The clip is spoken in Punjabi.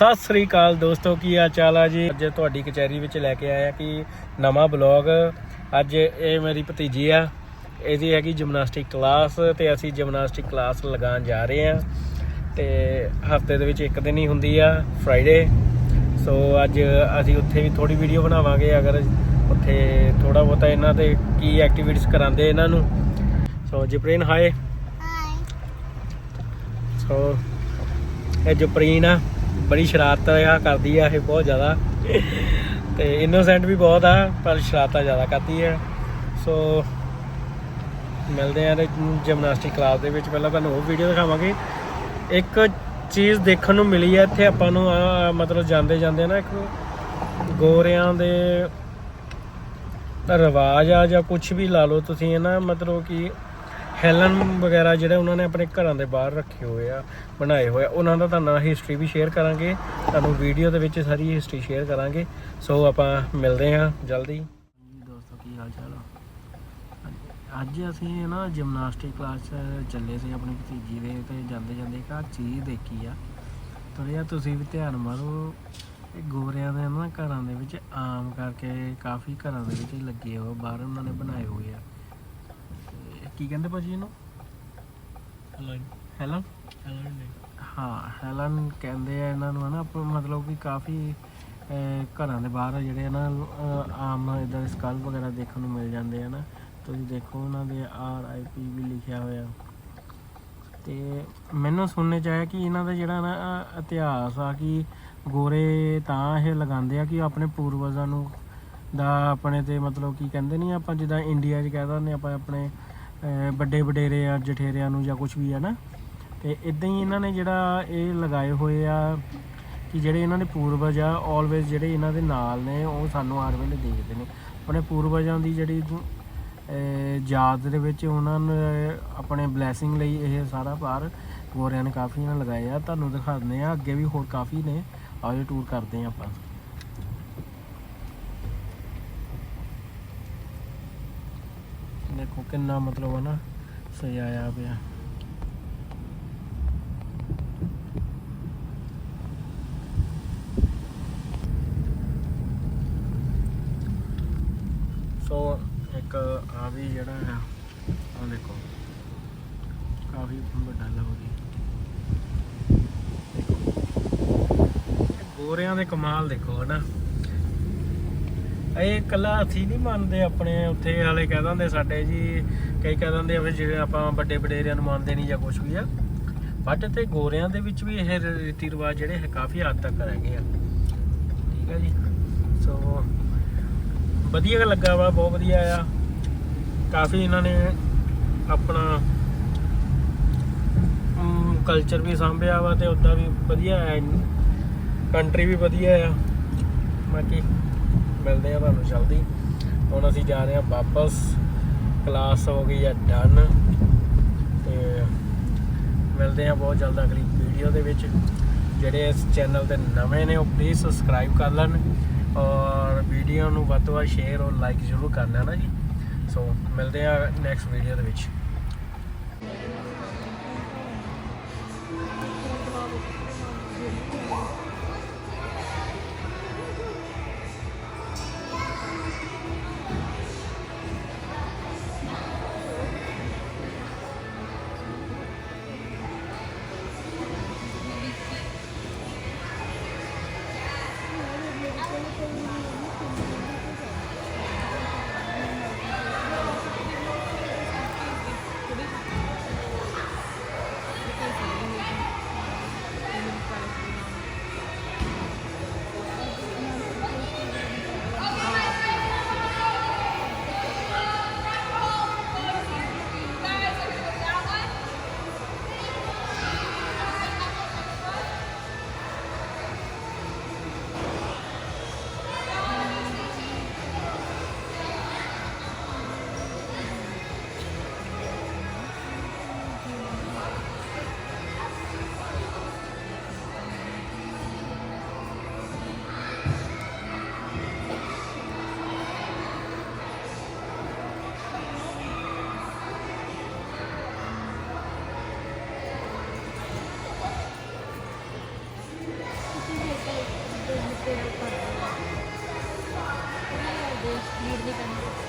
ਸਤਿ ਸ੍ਰੀ ਅਕਾਲ ਦੋਸਤੋ ਕੀ ਹਾਲ ਚਾਲ ਆ ਜੀ? ਅੱਜ ਤੁਹਾਡੀ ਕਚਹਿਰੀ ਵਿੱਚ ਲੈ ਕੇ ਆਇਆ ਕਿ ਨਵਾਂ ਬਲੌਗ। ਅੱਜ ਇਹ ਮੇਰੀ ਭਤੀਜੀ ਆ ਇਹਦੀ ਹੈਗੀ ਜਿਮਨਾਸਟਿਕ ਕਲਾਸ ਤੇ ਅਸੀਂ ਜਿਮਨਾਸਟਿਕ ਕਲਾਸ ਲਗਾਉਣ ਜਾ ਰਹੇ ਆ ਤੇ ਹਫ਼ਤੇ ਦੇ ਵਿੱਚ ਇੱਕ ਦਿਨ ਹੀ ਹੁੰਦੀ ਆ ਫਰਾਈਡੇ ਸੋ ਅੱਜ ਅਸੀਂ ਉੱਥੇ ਵੀ ਥੋੜੀ ਵੀਡੀਓ ਬਣਾਵਾਂਗੇ ਅਗਰ ਉੱਥੇ ਥੋੜਾ ਬਹੁਤਾ ਇਹਨਾਂ ਦੇ ਕੀ ਐਕਟੀਵਿਟੀਜ਼ ਕਰਾਉਂਦੇ ਇਹਨਾਂ ਨੂੰ। ਸੋ ਜਪਰੀਨ ਹਾਏ ਸੋ ਇਹ ਜਪਰੀਨ ਆ। ਬੜੀ ਸ਼ਰਾਰਤ ਕਰਦੀ ਆ ਇਹ ਬਹੁਤ ਜ਼ਿਆਦਾ। ਤੇ ਇਨੋਸੈਂਟ ਵੀ ਬਹੁਤ ਆ, ਪਰ ਸ਼ਰਾਰਤਾਂ ਜ਼ਿਆਦਾ ਕਰਦੀ ਹੈ ਸੋ ਮਿਲਦੇ ਆ ਜਿਮਨਾਸਟਿਕ ਕਲਾਸ ਦੇ ਵਿੱਚ। ਪਹਿਲਾਂ ਤੁਹਾਨੂੰ ਉਹ ਵੀਡੀਓ ਦਿਖਾਵਾਂਗੇ। ਇੱਕ ਚੀਜ਼ ਦੇਖਣ ਨੂੰ ਮਿਲੀ ਹੈ ਇੱਥੇ ਆਪਾਂ ਨੂੰ ਮਤਲਬ ਜਾਂਦੇ ਜਾਂਦੇ ਨਾ ਇੱਕ ਗੋਰਿਆਂ ਦੇ ਰਿਵਾਜ ਆ ਜਾਂ ਕੁਝ ਵੀ ਲਾ ਲਓ ਤੁਸੀਂ ਇਹ ਨਾ? ਮਤਲਬ ਕਿ ਹੈਲਨ ਵਗੈਰਾ ਜਿਹੜੇ ਉਹਨਾਂ ਨੇ ਆਪਣੇ ਘਰਾਂ ਦੇ ਬਾਹਰ ਰੱਖੇ ਹੋਏ ਆ, ਬਣਾਏ ਹੋਏ ਆ, ਉਹਨਾਂ ਦਾ ਤੁਹਾਨੂੰ ਹਿਸਟਰੀ ਵੀ ਸ਼ੇਅਰ ਕਰਾਂਗੇ, ਤੁਹਾਨੂੰ ਵੀਡੀਓ ਦੇ ਵਿੱਚ ਸਾਰੀ ਹਿਸਟਰੀ ਸ਼ੇਅਰ ਕਰਾਂਗੇ ਸੋ ਆਪਾਂ ਮਿਲਦੇ ਹਾਂ ਜਲਦੀ। ਦੋਸਤੋ, ਕੀ ਹਾਲ ਚਾਲ ਆ? ਅੱਜ ਅਸੀਂ ਨਾ ਜਿਮਨਾਸਟਿਕ ਕਲਾਸ 'ਚ ਚੱਲੇ ਸੀ ਆਪਣੀ ਭਤੀਜੀ ਦੇ, ਤੇ ਜਾਂਦੇ ਜਾਂਦੇ ਇੱਕ ਆਹ ਚੀਜ਼ ਦੇਖੀ ਆ। ਥੋੜ੍ਹਾ ਜਿਹਾ ਤੁਸੀਂ ਵੀ ਧਿਆਨ ਮਾਰੋ, ਇਹ ਗੋਰਿਆਂ ਦੇ ਨਾ ਘਰਾਂ ਦੇ ਵਿੱਚ ਆਮ ਕਰਕੇ ਕਾਫੀ ਘਰਾਂ ਦੇ ਵਿੱਚ ਲੱਗੇ ਹੋਏ ਬਾਹਰ ਉਹਨਾਂ ਨੇ ਬਣਾਏ ਹੋਏ ਆ। ਕੀ ਕਹਿੰਦੇ ਭਾਜੀ ਇਹਨੂੰ? ਹੈਲਨ ਹੈਲਨ ਹਾਂ ਹੈਲਨ ਕਹਿੰਦੇ ਆ ਇਹਨਾਂ ਨੂੰ ਹਨਾ ਆਪਾਂ ਮਤਲਬ ਕਿ ਕਾਫੀ ਅਹ, ਘਰਾਂ ਦੇ ਬਾਹਰ ਜਿਹੜੇ ਆ ਨਾ ਅਹ, ਆਮ ਇਦਾਂ ਸਕਲ ਵਗੈਰਾ ਦੇਖਣ ਨੂੰ ਮਿਲ ਜਾਂਦੇ ਆ ਨਾ ਤੁਸੀਂ ਦੇਖੋ ਉਹਨਾਂ ਦੇ ਆਰ ਆਈ ਪੀ ਵੀ ਲਿਖਿਆ ਹੋਇਆ। ਤੇ ਮੈਨੂੰ ਸੁਣਨੇ ਚ ਆਇਆ ਕਿ ਇਹਨਾਂ ਦਾ ਜਿਹੜਾ ਨਾ ਅਹ, ਇਤਿਹਾਸ ਆ ਕਿ ਗੋਰੇ ਤਾਂ ਇਹ ਲਗਾਉਂਦੇ ਆ ਕਿ ਆਪਣੇ ਪੂਰਵਜਾਂ ਨੂੰ ਦਾ ਆਪਣੇ ਤੇ ਮਤਲਬ ਕੀ ਕਹਿੰਦੇ ਨਹੀਂ ਆਪਾਂ ਜਿੱਦਾਂ ਇੰਡੀਆ 'ਚ ਕਹਿ ਦਿੰਦੇ ਆਪਾਂ ਆਪਣੇ ਵੱਡੇ ਵਡੇਰੇ ਆ, ਜਠੇਰਿਆਂ ਨੂੰ ਜਾਂ ਕੁਝ ਵੀ ਆ ਨਾ, ਤੇ ਇਦਾਂ ਹੀ ਇਹਨਾਂ ਨੇ ਜਿਹੜਾ ਇਹ ਲਗਾਏ ਹੋਏ ਆ ਕਿ ਜਿਹੜੇ ਇਹਨਾਂ ਦੇ ਪੂਰਵਜ ਆ ਆਲਵੇਜ਼ ਜਿਹੜੇ ਇਹਨਾਂ ਦੇ ਨਾਲ ਨੇ, ਉਹ ਸਾਨੂੰ ਹਰ ਵੇਲੇ ਦੇਖਦੇ ਨੇ। ਆਪਣੇ ਪੂਰਵਜਾਂ ਦੀ ਜਿਹੜੀ ਯਾਦ ਦੇ ਵਿੱਚ ਉਹਨਾਂ ਨੇ ਆਪਣੇ ਬਲੇਸਿੰਗ ਲਈ ਇਹ ਸਾਰਾ ਭਾਰ ਗੋਰਿਆਂ ਨੇ ਕਾਫੀ ਇਹਨਾਂ ਲਗਾਏ ਆ। ਤੁਹਾਨੂੰ ਦਿਖਾ ਦਿੰਦੇ ਆ, ਅੱਗੇ ਵੀ ਹੋਰ ਕਾਫੀ ਨੇ। ਆਓ ਟੂਰ ਕਰਦੇ ਆ ਆਪਾਂ। ਦੇਖੋ ਕਿੰਨਾ ਮਤਲਬ ਹੈ ਨਾ ਸਜਾਇਆ ਪਿਆ। ਸੋ ਇੱਕ ਆ ਵੀ ਜਿਹੜਾ ਆ ਆ ਦੇਖੋ, ਕਾਫੀ ਵੱਡਾ ਲੱਗ ਗੋਰਿਆਂ ਦੇ ਕਮਾਲ ਦੇਖੋ ਹਨਾ। ਇਹ ਕੱਲਾ ਅਸੀਂ ਨਹੀਂ ਮੰਨਦੇ ਆਪਣੇ ਉੱਥੇ ਵਾਲੇ ਕਹਿ ਦਿੰਦੇ ਸਾਡੇ ਜੀ, ਕਈ ਕਹਿ ਦਿੰਦੇ ਆ ਵੀ ਜਿਹੜੇ ਆਪਾਂ ਵੱਡੇ ਵਡੇਰਿਆਂ ਨੂੰ ਮੰਨਦੇ ਨਹੀਂ ਜਾਂ ਕੁਝ ਵੀ ਆ। ਬਟ ਤੇ ਗੋਰਿਆਂ ਦੇ ਵਿੱਚ ਵੀ ਇਹ ਰੀਤੀ ਰਿਵਾਜ ਜਿਹੜੇ ਹੈ ਕਾਫੀ ਹੱਦ ਤੱਕ ਹੈਗੇ ਆ। ਠੀਕ ਹੈ ਜੀ। ਸੋ ਵਧੀਆ ਲੱਗਾ ਵਾ, ਬਹੁਤ ਵਧੀਆ ਆ। ਕਾਫੀ ਇਹਨਾਂ ਨੇ ਆਪਣਾ ਕਲਚਰ ਵੀ ਸਾਂਭਿਆ ਵਾ ਤੇ ਉਦਾਂ ਵੀ ਵਧੀਆ ਹੈ ਕੰਟਰੀ ਵੀ ਵਧੀਆ ਆ। ਬਾਕੀ ਮਿਲਦੇ ਆ ਤੁਹਾਨੂੰ ਜਲਦੀ। ਹੁਣ ਅਸੀਂ ਜਾ ਰਹੇ ਆ ਵਾਪਸ। ਕਲਾਸ ਹੋ ਗਈ ਆ ਡਨ ਤੇ ਮਿਲਦੇ ਆ ਬਹੁਤ ਜਲਦ ਅਗਲੀ ਵੀਡੀਓ ਦੇ ਵਿੱਚ। ਜਿਹੜੇ ਇਸ ਚੈਨਲ ਤੇ ਨਵੇਂ ਨੇ, ਉਹ ਪਲੀਜ਼ ਸਬਸਕ੍ਰਾਈਬ ਕਰ ਲੈਣ। ਔਰ ਵੀਡੀਓ ਨੂੰ ਵੱਧ ਤੋਂ ਵੱਧ ਸ਼ੇਅਰ ਔਰ ਲਾਈਕ ਜ਼ਰੂਰ ਕਰਨਾ ਨਾ ਜੀ। ਸੋ ਮਿਲਦੇ ਆ ਨੈਕਸਟ ਵੀਡੀਓ ਦੇ ਵਿੱਚ। ਤੇ ਮਿੱਤੇ ਦੇ ਉੱਪਰ